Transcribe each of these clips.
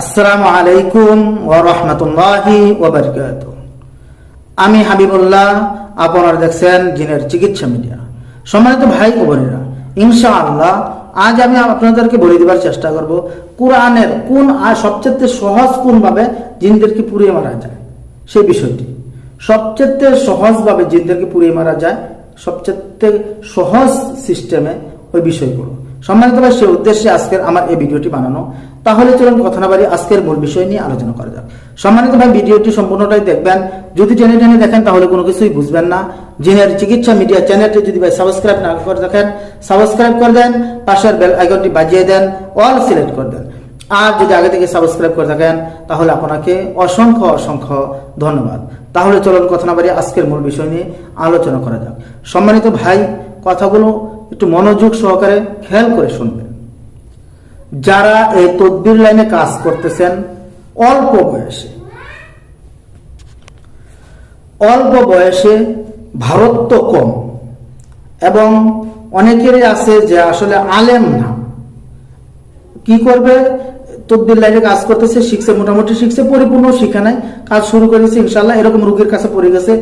আসসালামু আলাইকুম ওয়া রাহমাতুল্লাহি ওয়া বারাকাতুহু। আমি হাবিবুল্লাহ, আপনারা দেখছেন জিনের চিকিৎসা মিডিয়া। সম্মানিত ভাই ও বোনেরা, ইনশাআল্লাহ আজ আমি আপনাদেরকে বলে দেবার চেষ্টা করব, কোরআনের কোন আর সবচেয়ে সহজ কোন ভাবে জিনদেরকে পুড়িয়ে মারা যায়, সেই বিষয়টি। সবচেয়ে সহজভাবে জিনদেরকে পুড়িয়ে মারা যায়, সবচেয়ে সহজ সিস্টেমে ওই বিষয়গুলো। সম্মানিত ভাই সে উদ্দেশ্যে আজকের আমার এই ভিডিওটি বানানো, তাহলে চলুন কথা না বাড়ি আজকের মূল বিষয় নিয়ে আলোচনা করা যাক। সম্মানিত ভাই ভিডিওটি সম্পূর্ণটাই দেখবেন। যদি টেনে টেনে দেখেন, তাহলে কোনো কিছুই বুঝবেন না। জিনের চিকিৎসা মিডিয়া চ্যানেলটি যদি ভাই সাবস্ক্রাইব না করে দেখেন সাবস্ক্রাইব করে দেন, পাশের বেল আইকনটি বাজিয়ে দেন, অল সিলেক্ট করে দেন। আর যদি আগে থেকে সাবস্ক্রাইব করে থাকেন, তাহলে আপনাকে অসংখ্য অসংখ্য ধন্যবাদ। তাহলে চলুন কথা না বাড়ি আজকের মূল বিষয় নিয়ে আলোচনা করা যাক। সম্মানিত ভাই, কথাগুলো একটু মনোযোগ সহকারে খেয়াল করে শুনবেন যারা এই তদবির লাইনে কাজ করতেছেন, অল্প বয়সে। অল্প বয়সে ভারত তো কম। এবং অনেকেরই আছে যে আসলে আলেম না। কি করবে? তদবির লাইনে কাজ করতেছে, শিখছে, মোটামুটি শিখছে, পরিপূর্ণ শিখে নাই। কাজ শুরু করেছে ইনশাল্লাহ এরকম রুগীর কাছে পড়ে গেছে,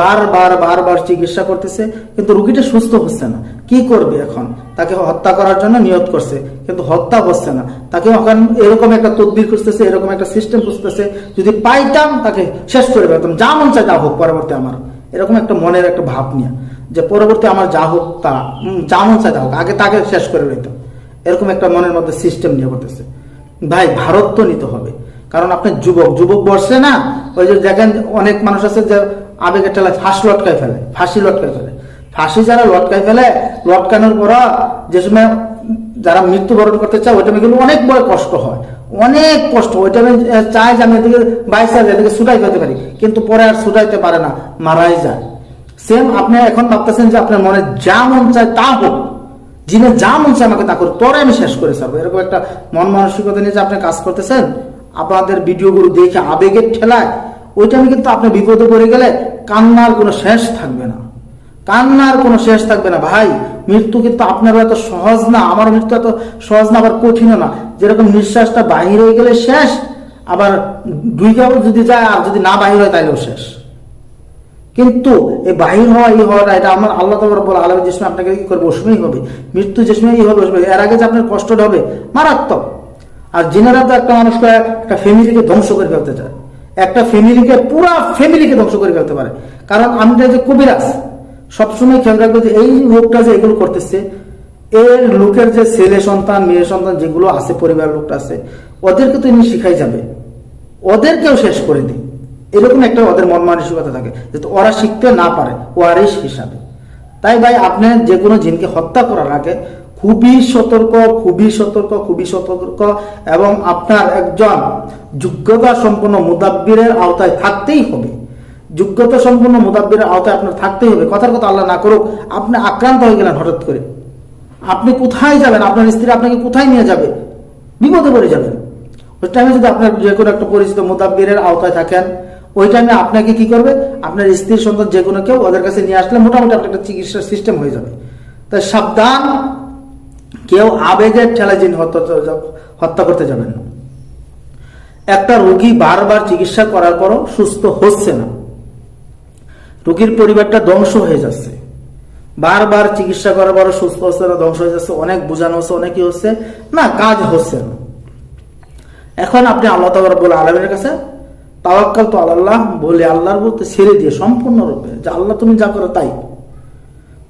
বারবার বারবার চিকিৎসা করতেছে, কিন্তু রুগীটা সুস্থ হচ্ছে না। কি করবে এখন? তাকে হত্যা করার জন্য নিয়ত করছে, কিন্তু হত্যা হচ্ছে না। তাকে এখন এরকম একটা তদবির খুঁজতেছে, এরকম একটা সিস্টেম খুঁজতেছে, যদি পাইতাম তাকে শেষ করে পেতাম যা মন চায় তা হোক, পরবর্তী আমার। এরকম একটা মনের একটা ভাব নিয়ে যে পরবর্তী আমার যা হোক তা যা মন চায় তা হোক, আগে তাকে শেষ করে রইতাম এরকম একটা মনের মধ্যে সিস্টেম নিয়ে করতেছে। ভাই, ভারত তো নিতে হবে। কারণ আপনি যুবক যুবক বসছে না, ওই যে দেখেন অনেক মানুষ আছে যে আবেগের ঠেলায় ফাঁস লটকায় ফেলে, ফাঁসি লটকায় ফেলে। ফাঁসি যারা লটকায় ফেলে, লটকানোর পর যে সময় যারা মৃত্যুবরণ করতে চায়, ওই টাইমে কিন্তু অনেক বড় কষ্ট হয়। অনেক কষ্ট, ওই টাইমে চায় যে আমি এদিকে বাইসা এদিকে ছুটাই করতে পারি, কিন্তু পরে আর ছুটাইতে পারে না, মারাই যায়। সেম আপনি এখন ভাবতেছেন যে আপনার মনে যা মন চায় তা হোক যিনি যা মন আমাকে তা করে। পরে আমি শেষ করে ছাড়বো। এরকম একটা মন মানসিকতা নিয়ে যে আপনি কাজ করতেছেন, আপনাদের ভিডিওগুলো দেখে আবেগের ঠেলায়, ওইটা আমি কিন্তু আপনি বিপদে পড়ে গেলে কান্নার কোনো শেষ থাকবে না। কান্নার কোনো শেষ থাকবে না। ভাই, মৃত্যু কিন্তু আপনার এত সহজ না, আমার মৃত্যু এত সহজ না, আবার কঠিনও না। যেরকম নিঃশ্বাসটা বাহির হয়ে গেলে শেষ, আবার দুই কাপড় যদি যায় আর যদি না বাহির হয় তাইলেও শেষ। কিন্তু এই বাহির হওয়া এই হওয়াটা, এটা আমার আল্লাহ তোমার বলে আলম যে সময় আপনাকে কি করবে ওসময় হবে। মৃত্যু যে সময় হবে এর আগে যে আপনার কষ্টটা হবে, মারাত্মক। আর জিনারা তো একটা মানুষকে একটা ফ্যামিলিকে ধ্বংস করে ফেলতে চায়। একটা ফ্যামিলিকে, পুরা ফ্যামিলিকে ধ্বংস করে ফেলতে পারে। কারণ আমি যে কবিরাজ, সবসময় খেয়াল রাখব যে এই লোকটা যে এগুলো করতেছে, এর লোকের যে ছেলে সন্তান, মেয়ে সন্তান যেগুলো আছে পরিবার লোকটা আছে, ওদেরকে তো ইনি শিখাই যাবে। ওদেরকেও শেষ করে দিই। এরকম একটা ওদের মন মানসিকতা থাকে যাতে ওরা শিখতে না পারে ওয়ারিশ হিসাবে তাই ভাই আপনি যে কোনো জিনকে হত্যা করার আগে খুবই সতর্ক খুবই সতর্ক খুবই সতর্ক এবং আপনার একজন যোগ্যতা সম্পন্ন মুদাব্বিরের আওতায় থাকতেই হবে। যোগ্যতা সম্পন্ন মুদাব্বিরের আওতায় আপনার থাকতেই হবে। কথার কথা আল্লাহ না করুক, আপনি আক্রান্ত হয়ে গেলেন হঠাৎ করে। আপনি কোথায় যাবেন? আপনার স্ত্রী আপনাকে কোথায় নিয়ে যাবে? বিপদে পড়ে যাবেন। ওই টাইমে যদি আপনার যে কোনো একটা পরিচিত মোতাব্বিরের আওতায় থাকেন ওই টাইমে আপনাকে কি করবে? আপনার স্ত্রীর সন্তান, যে কোনো কেউ ওদের কাছে নিয়ে আসলে মোটামুটি আপনার একটা চিকিৎসার সিস্টেম হয়ে যাবে। তাই সাবধান, কেউ আবেগের ঠেলা জিন হত্যা করতে যাবেন না। একটা রোগী বারবার চিকিৎসা করার পরও সুস্থ হচ্ছে না। রোগীর পরিবারটা ধ্বংস হয়ে যাচ্ছে। বারবার চিকিৎসা করার পরও সুস্থ হচ্ছে না, ধ্বংস হয়ে যাচ্ছে, অনেক বোঝানো হচ্ছে, অনেকই হচ্ছে। না, কাজ হচ্ছে না। এখন আপনি আল্লাহ বলে আলমের কাছে তাওয়াক্কাল তো আল্লাহ বলে আল্লাহর বলতে ছেড়ে দিয়ে সম্পূর্ণরূপে যে আল্লাহ তুমি যা করো তাই।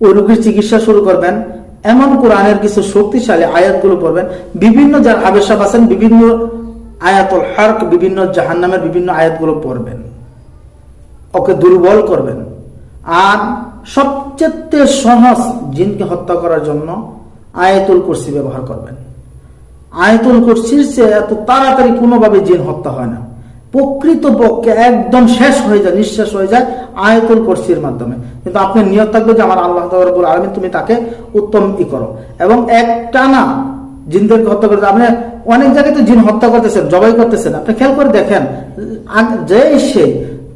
ওই রোগীর চিকিৎসা শুরু করবেন, এমন কোরআনের কিছু শক্তিশালী আয়াতগুলো পড়বেন, বিভিন্ন যার আবেশাব আছেন, বিভিন্ন আয়াতুল হার্ক, বিভিন্ন জাহান্নামের বিভিন্ন আয়াতগুলো পড়বেন। ওকে দুর্বল করবেন। আর সবচেয়ে সহজ জিনকে হত্যা করার জন্য আয়াতুল কুরসি ব্যবহার করবেন। আয়াতুল কুরসির চেয়ে এত তাড়াতাড়ি কোনোভাবে জিন হত্যা হয় না। প্রকৃত পক্ষে একদম শেষ হয়ে যায়, নিঃশেষ হয়ে যায় আয়তন কুরসির মাধ্যমে। কিন্তু আপনি নিয়ত থাকবে যে আমার আল্লাহ তাবুল আলমী তুমি তাকে উত্তম ই করো। এবং একটা না জিনদেরকে হত্যা করতে আপনি অনেক জায়গায় তো জিন হত্যা করতেছেন, জবাই করতেছেন। আপনি খেয়াল করে দেখেন যে সে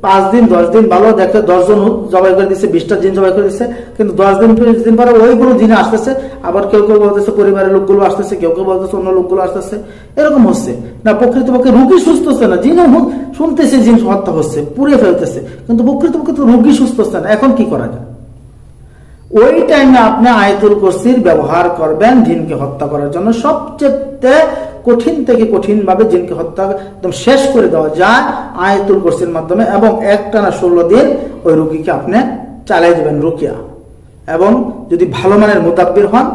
পাঁচ দিন, দশ দিন ভালো দেখে দশজন জবাই করে দিচ্ছে বিশটা জিন জবাই করে দিচ্ছে কিন্তু দশ দিন বিশ দিন পরে ওইগুলো জিনে আসতেছে, আবার কেউ কেউ বলতেছে পরিবারের লোকগুলো আসতেছে, কেউ কেউ বলতেছে অন্য লোকগুলো আসতেছে। এরকম হচ্ছে। না, প্রকৃতপক্ষে রুগী সুস্থ হচ্ছে না জিনও হু- শুনতেছে জিন হত্যা হচ্ছে, পুড়ে ফেলতেছে, কিন্তু প্রকৃতপক্ষে তো রুগী সুস্থ হচ্ছে না, এখন কি করা যায়? ওই টাইমে আপনি আয়তুল কুরসির ব্যবহার করবেন, জিনকে হত্যা করার জন্য সবচেয়ে কঠিন থেকে কঠিন ভাবে জিনকে হত্যা একদম শেষ করে দেওয়া যায় আয়তুল কুরসির মাধ্যমে এবং একটানা ষোলো দিন ওই রুগীকে আপনি চালিয়ে দেবেন রুকিয়া। এবং যদি ভালো মানের মোতাব্বির হন,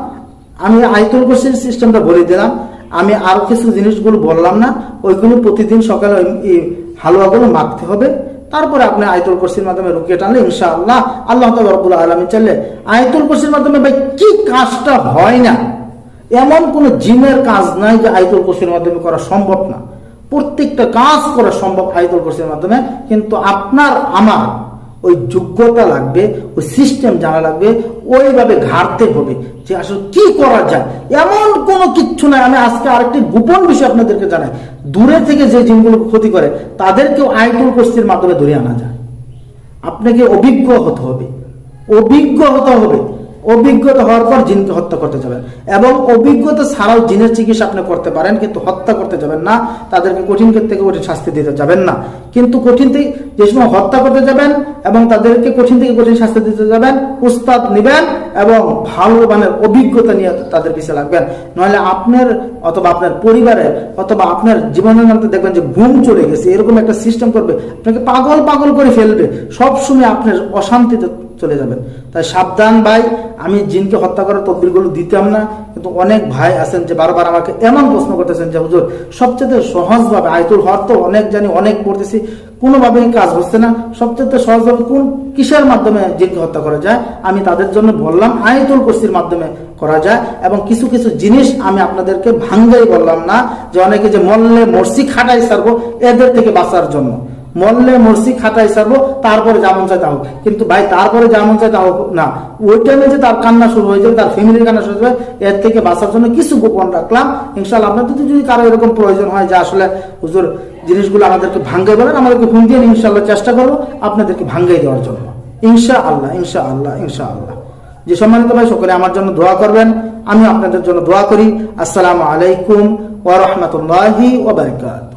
আমি আয়তুল কুরসির সিস্টেমটা বলে দিলাম, আমি আরও কিছু জিনিসগুলো বললাম না, ওইগুলো প্রতিদিন সকালে ওই- হালুয়াগুলো মাখতে হবে। তারপরে আপনি আয়তুল কুরসির মাধ্যমে রুকিয়ে টানলে ইনশাআল্লাহ আল্লাহ তাআলা রব্বুল আলামিন চাইলে আয়তুল কোর্সির মাধ্যমে ভাই কি কাজটা হয় না? এমন কোন জিনের কাজ নাই যে আয়তুল কুরসির মাধ্যমে করা সম্ভব না। প্রত্যেকটা কাজ করা সম্ভব আয়তুল কুরসির মাধ্যমে, কিন্তু আপনার, আমার ওই যোগ্যতা লাগবে, ওই সিস্টেম জানা লাগবে, ওইভাবে ঘাটতে হবে যে আসলে কি করা যায়। এমন কোনো কিচ্ছু নাই। আমি আজকে আরেকটি গোপন বিষয় আপনাদেরকে জানাই। দূরে থেকে যে জিনগুলো ক্ষতি করে, তাদেরকেও আয়তুল কুস্তির মাধ্যমে ধরে আনা যায়। আপনাকে অভিজ্ঞ হতে হবে। অভিজ্ঞ হতে হবে। অভিজ্ঞতা হওয়ার পর জিনকে হত্যা করতে যাবেন। এবং অভিজ্ঞতা ছাড়াও জিনের চিকিৎসা আপনি করতে পারেন, কিন্তু হত্যা করতে যাবেন না। তাদেরকে কঠিন থেকে কঠিন শাস্তি দিতে যাবেন না। কিন্তু কঠিন থেকে যে সময় হত্যা করতে যাবেন এবং তাদেরকে কঠিন থেকে কঠিন শাস্তি দিতে যাবেন, উস্তাদ নিবেন এবং ভালো মানের অভিজ্ঞতা নিয়ে তাদের পিছিয়ে লাগবেন। নইলে আপনার অথবা আপনার পরিবারের অথবা আপনার জীবনের মধ্যে দেখবেন যে ঘুম চলে গেছে, এরকম একটা সিস্টেম করবে। আপনাকে পাগল পাগল করে ফেলবে। সবসময় আপনার অশান্তিতে চলে যাবেন। তাই সাবধান ভাই, আমি জিনকে হত্যা করার তদবিরগুলো দিতাম না, কিন্তু অনেক ভাই আছেন যে বারবার আমাকে এমন প্রশ্ন করতেছেন যে, হুজুর, সবচেয়ে সহজভাবে আয়তুল হওয়ার তো অনেক জানি, অনেক পড়তেছি, কোনোভাবেই কাজ হচ্ছে না। সবচেয়ে সহজভাবে কোন কিসের মাধ্যমে জিনকে হত্যা করা যায়? আমি তাদের জন্য বললাম, আয়তুল কুরসির মাধ্যমে করা যায়। এবং কিছু কিছু জিনিস আমি আপনাদেরকে ভাঙ্গাই বললাম না, যে অনেকে যে মল্লে মর্সি খাটাই সারবো এদের থেকে বাঁচার জন্য। মল্লে মর্সি খাটাই সারবো তারপরে যেমন চাই তা হোক। কিন্তু ভাই, তারপরে যেমন চাই তা হোক না। ওই টাইমে যে তার কান্না শুরু হয়ে যাবে, তার ফ্যামিলির কান্না শুরু হয়ে যাবে, এর থেকে বাঁচার জন্য কিছু গোপন রাখলাম। ইনশাল্লাহ আপনাদের যদি কারও এরকম প্রয়োজন হয়, যে আসলে হুজুর জিনিসগুলো আমাদেরকে ভাঙ্গাই বলেন, আমাদেরকে ফোন দিয়ে ইনশাল্লাহ চেষ্টা করব আপনাদেরকে ভাঙ্গাই দেওয়ার জন্য। ইনশা আল্লাহ ইনশা আল্লাহ ইনশা আল্লাহ যে সম্মানিত ভাই, সকলে আমার জন্য দোয়া করবেন, আমি আপনাদের জন্য দোয়া করি। আসসালামু আলাইকুম ওয়া রাহমাতুল্লাহি ওয়া বারাকাতুহু।